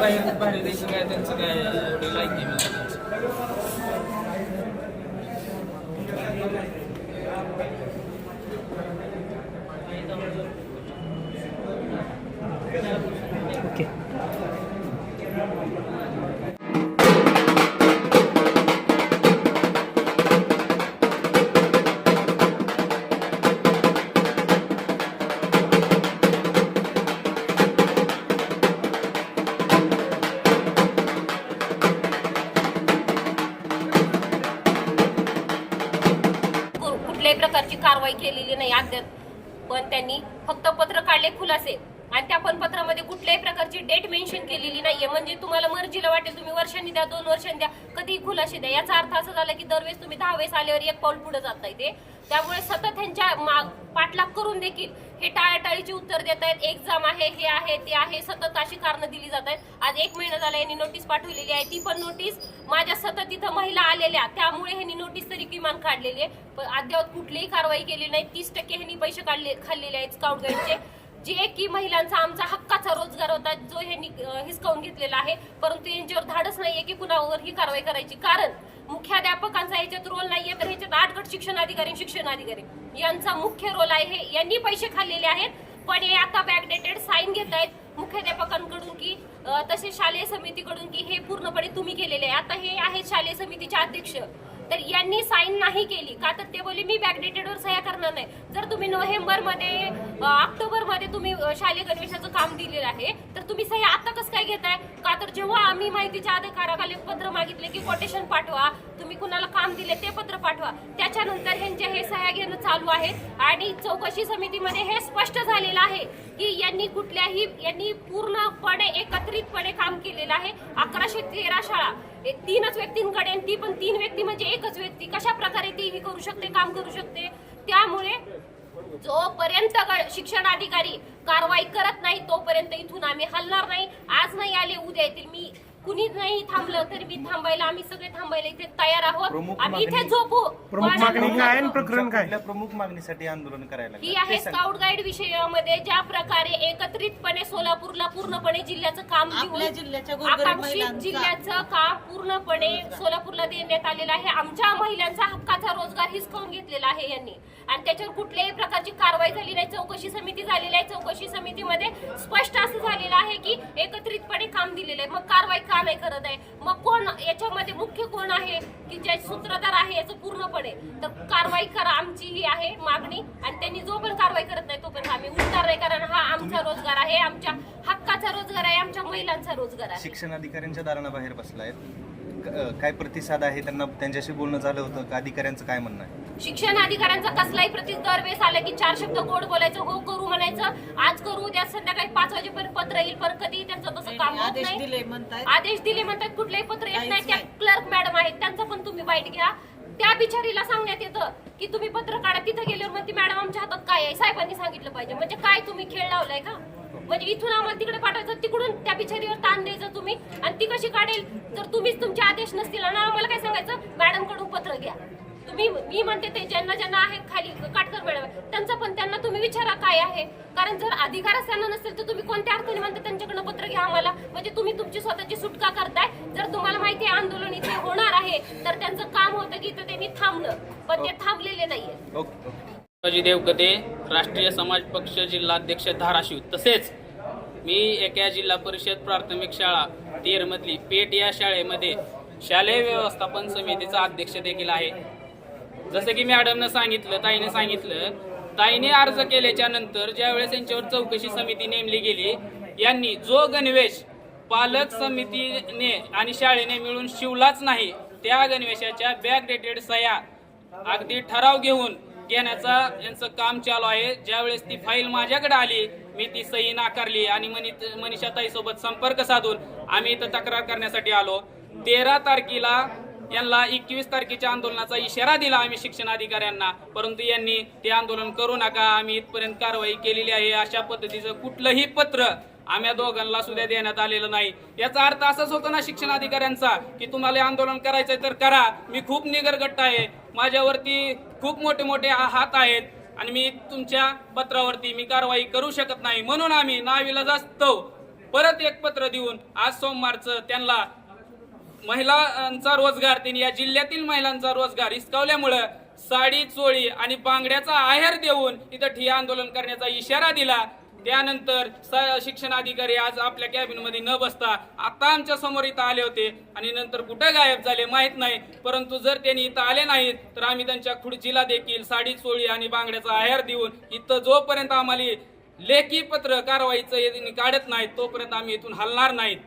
बाहेर बाहेर देशी काय त्यांचं काय एवढी लायकी कारवाई केलेली नाही अद्याप पण त्यांनी फक्त पत्र काढले खुलासे. आणि त्या पण पत्रामध्ये कुठल्याही प्रकारची डेट मेन्शन केलेली नाहीये. म्हणजे तुम्हाला मर्जीला वाटेल तुम्ही वर्षांनी द्या दोन वर्षांनी द्या कधीही खुलाशी द्या. याचा अर्थ असा झाला की दरवेळेस तुम्ही दहा वेळेस आल्यावर एक पाऊल पुढे जाताय ते. त्यामुळे सतत त्यांच्या माग पाठलाग करून देखील हे टाळाटाळीची उत्तर देत आहेत. एक्झाम आहे हे आहे ते आहे सतत अशी कारणं दिली जात आहेत. आज एक महिना झाला यांनी नोटीस पाठवलेली आहे. ती पण नोटीस माझ्या सतत इथं महिला आलेल्या. त्यामुळे ह्यांनी नोटीस तरी किमान काढलेली आहे. पण अद्याप कुठलीही कारवाई केली नाही. तीस टक्के ह्यांनी पैसे काढले खाल्लेले आहेत स्काउट गाईडचे जे की महिलांचा आमचा हक्काचा रोजगार होता जो ह्यांनी हिसकावून घेतलेला आहे परंतु यांच्यावर धाडच नाहीये की कुणावर ही कारवाई करायची. कारण मुख्याध्यापकांचा ह्याच्यात रोल नाहीये तर ह्याच्यात आठ गट शिक्षण अधिकारी शिक्षण अधिकारी. यांचा मुख्य रोल आहे हे यांनी पैसे खाल्लेले आहेत पण हे आता बॅकडेटेड साईन घेत आहेत मुख्याध्यापकांकडून की तसेच तसे शालेय समितीकडून की हे पूर्णपणे तुम्ही केलेले आहे. आता हे आहेत शालेय समितीचे अध्यक्ष. तर यांनी साईन नाही केली. का तर ते बोलले मी बॅकडेटेडवर सह्या करणार नाही. जर तुम्ही नोव्हेंबरमध्ये ऑक्टोबरमध्ये तुम्ही शालेय गणवेशाचं काम दिलेलं आहे तर तुम्ही सह्या आता कसं काय घेताय? का तर जेव्हा आम्ही माहितीच्या अधिकाराखाली पत्र मागितले की कोटेशन पाठवा तुम्ही कुणाला काम दिले ते पत्र पाठवा. त्याच्यानंतर ह्यांचे हे सह्या घेणं चालू आहे. आणि चौकशी समितीमध्ये हे स्पष्ट झालेलं आहे की यांनी कुठल्याही यांनी पूर्णपणे एकत्रितपणे काम केलेलं आहे. अकराशे तेरा शाळा. हे तीनच व्यक्तींकडे ती पण तीन व्यक्ती म्हणजे एकच व्यक्ती. कशा प्रकारे ती हे करू शकते काम करू शकते? त्यामुळे जोपर्यंत ग- शिक्षण अधिकारी कारवाई करत नाही तोपर्यंत इथून आम्ही हलणार नाही. आज नाही आले उद्या येतील. मी कुणी नाही थांबलं तरी मी थांबायला आम्ही सगळे थांबायला इथे तयार आहोत. प्रमुख आम्ही इथे मागणी- झोपू. प्रमुख मागणी काय आणि प्रकरण काय? प्रमुख मागणीसाठी आंदोलन करायला ही लागलं? आहे ते सांगा. स्काउट गाईड विषयामध्ये ज्या प्रकारे एकत्रितपणे सोलापूरला पूर्णपणे जिल्ह्याचं काम आपल्या जिल्ह्याच्या गोरगरीब आकांक्षित महिलांचा- जिल्ह्याचं काम पूर्णपणे सोलापूरला देण्यात आलेलं आहे. आमच्या महिलांचा हक्काचा रोजगार हिसकावून घेतलेला आहे यांनी. आणि त्याच्यावर कुठल्याही प्रकारची कारवाई झाली नाही. चौकशी समिती झालेली आहे. चौकशी समितीमध्ये स्पष्ट असं झालेलं आहे की एकत्रितपणे काम दिलेलं आहे. मग कारवाई का नाही करत आहे मग कोण याच्यामध्ये मुख्य कोण आहे? की जे सूत्रधार आहे याचं पूर्णपणे. तर कारवाई करा आमची ही आहे मागणी. आणि त्यांनी जो पण कारवाई करत नाही तोपर्यंत आम्ही उठणार नाही कारण हा आमचा रोजगार आहे आमच्या हक्काचा रोजगार आहे आमच्या महिलांचा रोजगार आहे. शिक्षण अधिकाऱ्यांच्या दाराला बाहेर बसलायत. क- अ, काय प्रतिसाद आहे त्यांना त्यांच्याशी बोलणं झालं होतं का? अधिकाऱ्यांचं काय म्हणणं आहे? शिक्षण अधिकाऱ्यांचा कसलाही प्रति दरवेळेस आला की चार शब्द गोड बोलायचं हो करू म्हणायचं आज करू उद्या संध्याकाळी पाच वाजेपर्यंत पत्र येईल पण कधी त्यांचं तसं काम होत आदेश नाही. आदेश दिले म्हणतात कुठलेही पत्र येत नाही. त्या. क्लर्क मॅडम आहेत त्यांचं पण तुम्ही वाईट घ्या. त्या बिचारीला सांगण्यात येतं की तुम्ही पत्र काढा तिथं गेल्यावर म्हणते मॅडम आमच्या हातात काय आहे? साहेबांनी सांगितलं पाहिजे. म्हणजे काय तुम्ही खेळ लावलाय का? म्हणजे इथून आम्हाला तिकडे पाठवायचं तिकडून त्या बिचारीवर ताण द्यायचं तुम्ही. आणि ती कशी काढेल? जर तुम्हीच तुमचे आदेश नसतील आणि आम्हाला काय सांगायचं? मॅडमकडून पत्र घ्या. तुम्ही मी म्हणते ते ज्यांना ज्यांना आहे खाली काटकर आहे, त्यांचं पण त्यांना तुम्ही विचारा काय आहे. कारण जर अधिकारच त्यांना नसेल तर तुम्ही कोणत्या अर्थाने म्हणता त्यांच्याकडनं पत्र घ्या आम्हाला? म्हणजे तुम्ही तुमची स्वतःची सुटका करताय. जर तुम्हाला माहिती आहे आंदोलन इथे होणार आहे तर त्यांचं काम होतं की इथं त्यांनी थांबलं पण ते थांबलेले नाहीये. शिवाजी देवकते राष्ट्रीय समाज पक्ष जिल्हाध्यक्ष धाराशिव. तसेच मी एका जिल्हा परिषद प्राथमिक शाळा तेरमधली पेट या शाळेमध्ये शालेय व्यवस्थापन समितीचा अध्यक्ष देखील आहे. जसं की मॅडमनं सांगितलं ताईने सांगितलं ताईने अर्ज केल्याच्यानंतर ज्यावेळेस यांच्यावर चौकशी समिती नेमली गेली यांनी जो गणवेश पालक समितीने आणि शाळेने मिळून शिवलाच नाही त्या गणवेशाच्या बॅक डेटेड सह्या अगदी ठराव घेऊन घेण्याचा यांचं काम चालू आहे. ज्यावेळेस ती फाईल माझ्याकडे आली मी ती सही नाकारली आणि मनी मनीषाताई संपर्क साधून आम्ही इथं तक्रार करण्यासाठी आलो. तेरा तारखेला यांना एकवीस तारखेच्या आंदोलनाचा इशारा दिला आम्ही शिक्षण अधिकाऱ्यांना. परंतु यांनी ते आंदोलन करू नका आम्ही इथपर्यंत कारवाई केलेली आहे. अशा पद्धतीचं कुठलंही पत्र आम्ही दोघांना सुद्धा देण्यात आलेलं नाही. याचा अर्थ असाच होतो ना शिक्षण अधिकाऱ्यांचा की तुम्हाला आंदोलन करायचंय तर करा. मी खूप निगरगट्ट आहे. माझ्यावरती खूप मोठे मोठे हात आहेत आणि मी तुमच्या पत्रावरती मी कारवाई करू शकत नाही. म्हणून आम्ही नाविला जास्त परत एक पत्र देऊन आज सोमवारचं त्यांना महिलांचा रोजगार त्यांनी या जिल्ह्यातील महिलांचा रोजगार हिसकावल्यामुळं साडी चोळी आणि बांगड्याचा आहेर देऊन इथं ठिया आंदोलन करण्याचा इशारा दिला. त्यानंतर स- शिक्षण अधिकारी आज आपल्या कॅबिनमध्ये न बसता आता आमच्यासमोर इथं आले होते आणि नंतर कुठं गायब झाले माहीत नाही. परंतु जर त्यांनी इथं आले नाहीत तर आम्ही त्यांच्या खुर्चीला देखील साडी चोळी आणि बांगड्याचा आहेर देऊन इथं जोपर्यंत आम्हाला लेखी पत्र कारवाईचं त्यांनी काढत नाहीत तोपर्यंत आम्ही इथून हलणार नाहीत.